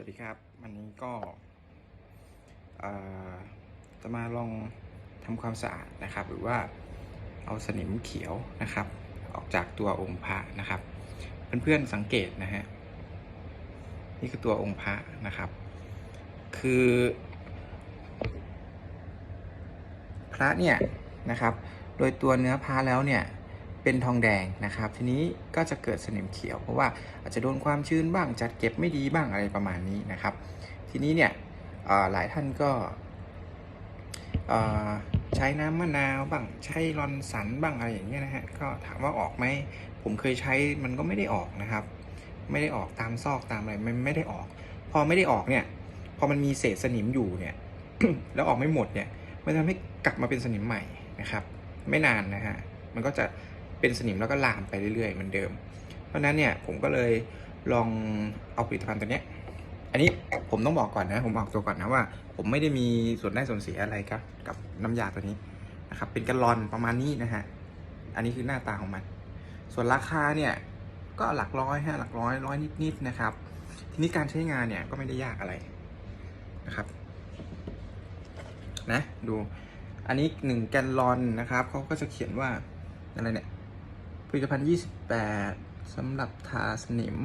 สวัสดีครับ วันนี้ก็จะมาลองทำความสะอาดนะครับ หรือว่าเอาสนิมเขียวนะครับ ออกจากตัวองค์พระนะครับ เพื่อนๆสังเกตนะฮะนี่คือตัวองค์พระนะครับ คือ พระเนี่ยนะครับ โดยตัวเนื้อพระแล้วเนี่ย เป็นทองแดงนะครับ ทีนี้ก็จะเกิดสนิมเขียว เพราะว่าอาจจะโดนความชื้นบ้างจัดเก็บไม่ดีบ้างอะไรประมาณนี้นะครับ ทีนี้เนี่ยหลายท่านก็ใช้น้ำมะนาวบ้างใช้รอนสันบ้างอะไรอย่างเงี้ยนะฮะก็ถามว่าออกไหมผมเคยใช้มันก็ไม่ได้ออกนะครับ ไม่ได้ออกตามซอกตามอะไรมันไม่ได้ออก พอไม่ได้ออกเนี่ย พอมันมีเศษสนิมอยู่เนี่ย แล้วออกไม่หมดเนี่ยมันทำให้กลับมาเป็นสนิมใหม่นะครับ ไม่นานนะฮะมันก็จะ เป็นสนิมแล้วก็ลามไปเรื่อยๆเหมือนเดิม เพราะนั้นเนี่ยผมก็เลยลองเอาผลิตภัณฑ์ตัวเนี้ยอันนี้ผมต้องบอกก่อนนะ ผมบอกตัวก่อนนะว่า ผมไม่ได้มีส่วนได้ส่วนเสียอะไรครับ กับน้ำยาตัวนี้นะครับ เป็นกะลอนประมาณนี้นะฮะ อันนี้คือหน้าตาของมัน ส่วนราคาเนี่ยก็หลักร้อยฮะหลักร้อยร้อยนิดๆนะครับ ทีนี้การใช้งานเนี่ยก็ไม่ได้ยากอะไรนะครับ นะดู อันนี้หนึ่งแกนลอนนะครับเขาก็จะเขียนว่าอะไรเนี่ย ผลิตภัณฑ์ 28 สำหรับทาสนิม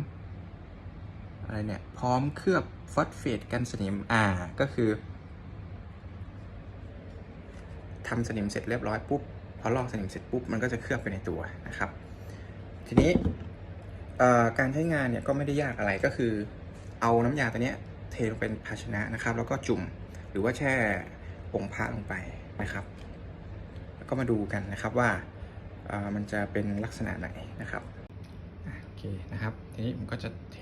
อะไรเนี่ย พร้อมเคลือบฟอสเฟตกันสนิม อ่า ก็คือทำสนิมเสร็จเรียบร้อยปุ๊บ พอลอกสนิมเสร็จปุ๊บ มันก็จะเคลือบไปในตัวนะครับ ทีนี้การใช้งานเนี่ยก็ไม่ได้ยากอะไรก็คือ เอาน้ำยาตัวเนี้ยเทลงเป็นภาชนะนะครับ แล้วก็จุ่มหรือว่าแช่องค์พระลงไปนะครับ แล้วก็มาดูกันนะครับว่า มันจะเป็นลักษณะไหนนะครับโอเคนะครับ ทีนี้ผมก็จะเท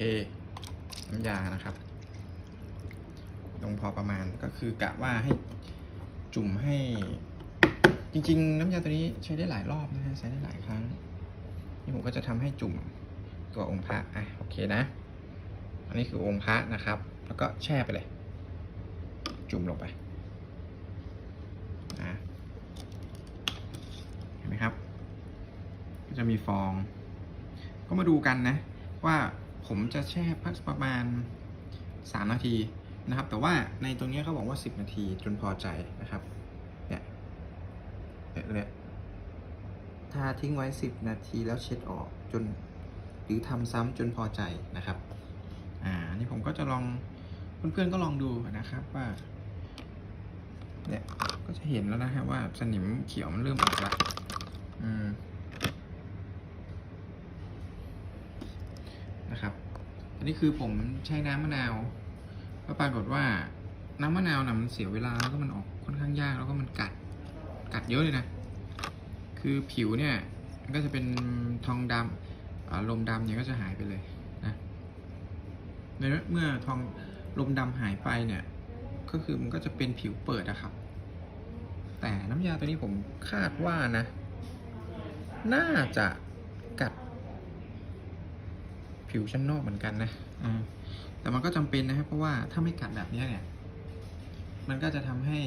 น้ำยานะครับ ลงพอประมาณก็คือกะว่าให้จุ่มให้ จริง ๆ น้ำยาตัวนี้ใช้ได้หลายรอบนะฮะใช้ได้หลายครั้งนี่ผมก็จะทำให้จุ่มตัวองค์พระอะโอเคนะ อันนี้คือองค์พระนะครับ แล้วก็แช่ไปเลย จุ่มลงไปนะเห็นไหมครับ ก็จะมีฟอง ก็มาดูกันนะ ว่าผมจะแช่พักประมาณ 3 นาทีนะครับ แต่ว่าในตรงนี้เขาบอกว่า 10 นาทีจนพอใจนะครับเนี่ยเนี่ยเนี่ยถ้าทิ้งไว้ 10 นาทีแล้วเช็ดออกจนหรือทำซ้ำจนพอใจนะครับอ่านนี่ผมก็จะลองเพื่อนๆก็ลองดูนะครับว่าเนี่ยก็จะเห็นแล้วนะครับว่าสนิมเขียวมันเริ่มออกละอืมนะครับ อันนี้คือผมใช้น้ำมะนาวก็ปรากฏว่าน้ำมะนาวนะมันเสียเวลาแล้วก็มันออกค่อนข้างยากแล้วก็มันกัดกัดเยอะเลยนะ คือผิวเนี่ยมันก็จะเป็นทองดำลมดำเนี่ยก็จะหายไปเลยนะในเมื่อทองลมดำหายไปเนี่ย ก็คือมันก็จะเป็นผิวเปิดอะครับ แต่น้ำยาตัวนี้ผมคาดว่านะ น่าจะกัด ผิวชั้นนอกเหมือนกันนะอ่าแต่มันก็จำเป็นนะครับ เพราะว่าถ้าไม่กัดแบบนี้เนี่ย มันก็จะทำให้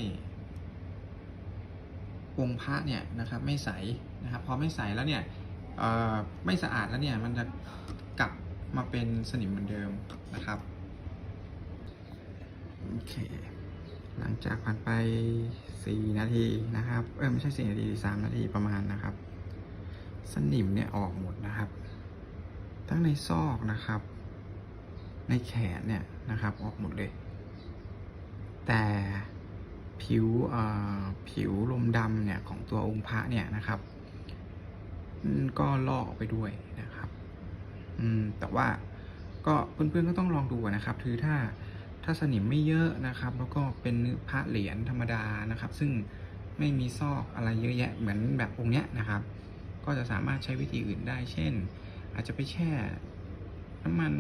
องค์พระเนี่ยนะครับ ไม่ใสนะครับ พอไม่ใสแล้วเนี่ยเอ่อไม่สะอาดแล้วเนี่ย มันจะกลับมาเป็นสนิมเหมือนเดิมนะครับโอเคหลังจากผ่านไป 4 นาทีนะครับ เออไม่ใช่ 4 นาที 3 นาทีประมาณนะครับ สนิมเนี่ยออกหมดนะครับ ทั้งในซอกนะครับ ในแขนเนี่ยนะครับออกหมดเลย แต่ผิวเอ่อผิวลมดำเนี่ยของตัวองค์พระเนี่ยนะครับ ก็ลอกไปด้วยนะครับอืมแต่ว่าก็เพื่อนๆก็ต้องลองดูนะครับคือถ้าถ้าสนิมไม่เยอะนะครับ แล้วก็เป็นเนื้อพระเหรียญธรรมดานะครับ ซึ่งไม่มีซอกอะไรเยอะแยะเหมือนแบบองค์เนี้ยนะครับ ก็จะสามารถใช้วิธีอื่นได้ เช่น อาจจะไปแช่น้ำมัน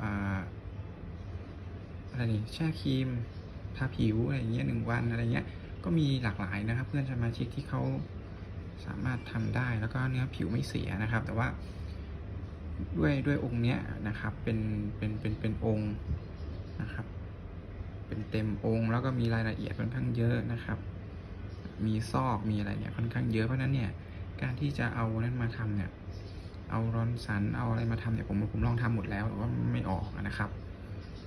อ่าอะไรนี่แช่ครีมทาผิวอะไรอย่างเงี้ยหนึ่งวันอะไรเงี้ยก็มีหลากหลายนะครับ เพื่อนสมาชิกที่เขาสามารถทำได้แล้วก็เนื้อผิวไม่เสียนะครับ แต่ว่าด้วยด้วยองค์เนี้ยนะครับเป็นเป็นเป็นเป็นองค์นะครับ เป็นเต็มองค์แล้วก็มีรายละเอียดค่อนข้างเยอะนะครับ มีซอกมีอะไรเนี่ยค่อนข้างเยอะเพราะฉะนั้นเนี่ยการที่จะเอานั้นมาทำเนี่ย เอารอนสันเอาอะไรมาทำเนี่ยผมผมลองทำหมดแล้วแต่ว่าไม่ออกนะครับ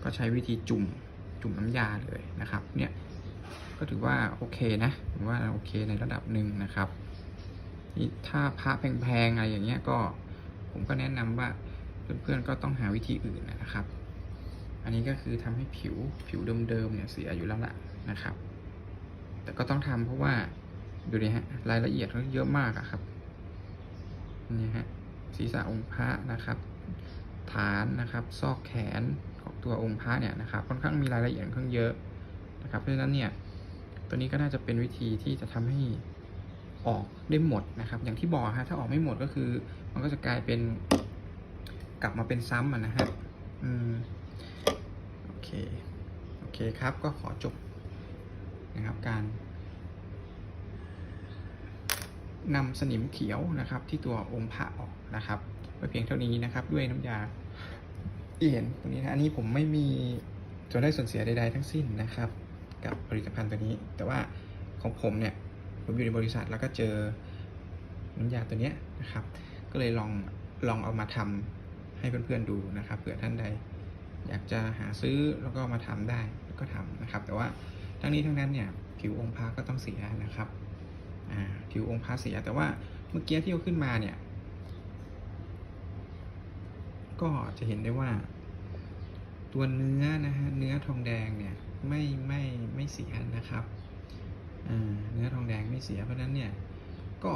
ก็ใช้วิธีจุ่มจุ่มน้ำยาเลยนะครับ เนี่ยก็ถือว่าโอเคนะว่าโอเคในระดับหนึ่งนะครับนี่ถ้าพระแพงๆอะไรอย่างเงี้ยก็ผมก็แนะนำว่าเพื่อนๆก็ต้องหาวิธีอื่นนะครับ อันนี้ก็คือทำให้ผิวผิวเดิมๆเนี่ยเสียอยู่แล้วล่ะนะครับ แต่ก็ต้องทำเพราะว่าดูดิฮะรายละเอียดเขาเยอะมากอะครับนี่ฮะ ศีรษะองค์พระนะครับ ฐานนะครับ ซอกแขนของตัวองค์พระเนี่ยนะครับ ค่อนข้างมีรายละเอียดค่อนข้างเยอะนะครับ เพราะฉะนั้นเนี่ยตัวนี้ก็น่าจะเป็นวิธีที่จะทำให้ออกได้หมดนะครับ อย่างที่บอกฮะถ้าออกไม่หมดก็คือ มันก็จะกลายเป็นกลับมาเป็นซ้ำอะนะฮะอืมโอเคโอเคครับก็ขอจบนะครับการ นำสนิมเขียวนะครับ ที่ตัวองค์พระออกนะครับไว้เพียงเท่านี้นะครับ ด้วยน้ำยาที่เห็นตรงนี้นะอันนี้ผมไม่มีส่วนได้ส่วนเสียใดๆทั้งสิ้นนะครับ กับผลิตภัณฑ์ตัวนี้ แต่ว่าของผมเนี่ยผมอยู่ในบริษัทแล้วก็เจอน้ำยาตัวนี้นะครับ ก็เลยลองลองเอามาทำให้เพื่อนๆดูนะครับเผื่อท่านใดอยากจะหาซื้อแล้วก็มาทำได้ก็ทำนะครับ แต่ว่าทั้งนี้ทั้งนั้นเนี่ยผิวองค์พระก็ต้องเสียนะครับ ผิวองค์พระเสีย แต่ว่าเมื่อกี้ที่เอาขึ้นมาเนี่ย ก็จะเห็นได้ว่า ตัวเนื้อนะฮะเนื้อทองแดงเนี่ยไม่ไม่ไม่เสียนะครับเนื้อทองแดงไม่เสียเพราะนั้นเนี่ยก็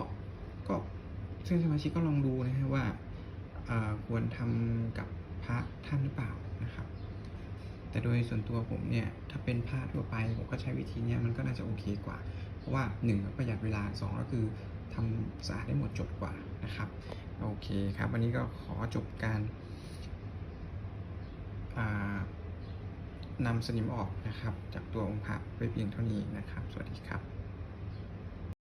ก็ซึ่งสมาชิกก็ลองดูนะฮะว่าควรทำกับพระท่านหรือเปล่านะครับ แต่โดยส่วนตัวผมเนี่ยถ้าเป็นผ้าทั่วไปผมก็ใช้วิธีเนี้ยมันก็น่าจะโอเคกว่า เพราะว่าหนึ่งประหยัดเวลาสองก็คือทำสะอาดได้หมดจดกว่านะครับโอเคครับ วันนี้ก็ขอจบการานำสนิมออกนะครับ จากตัวองค์พระไปเพียงเท่านี้นะครับ สวัสดีครับ